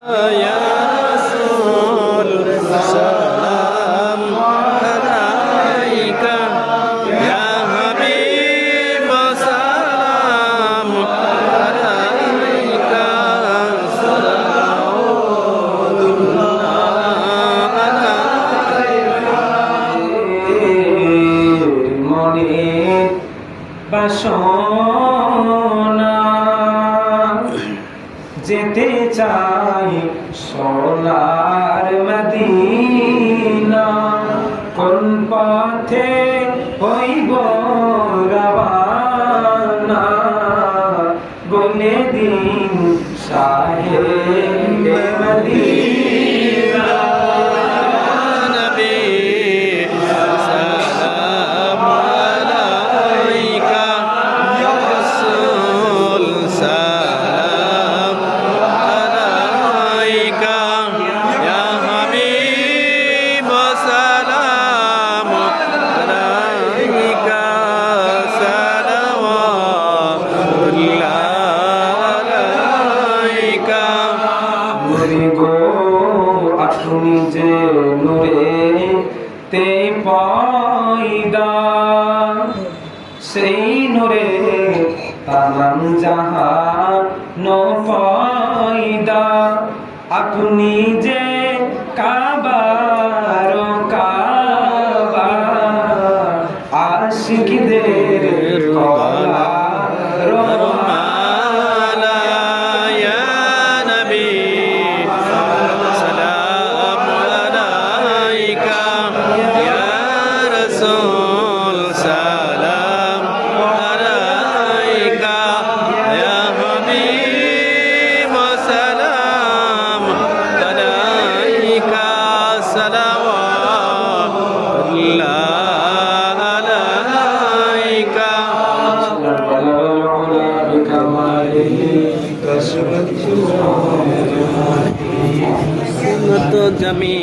يا رسول سلام عليك يا حبيب سلام عليك صلوات الله মনে বাসনা চাই সোনার মদিনা। কোন পথে হইব রবানা? বলে দিন সাহেব নূরে গো আপনি যে নূরে তে পয়দা সেই নূরে তামাম জাহান নো পয়দা আপনি যে কাবার কাবা আশিকদের কলা সুন্নত জামি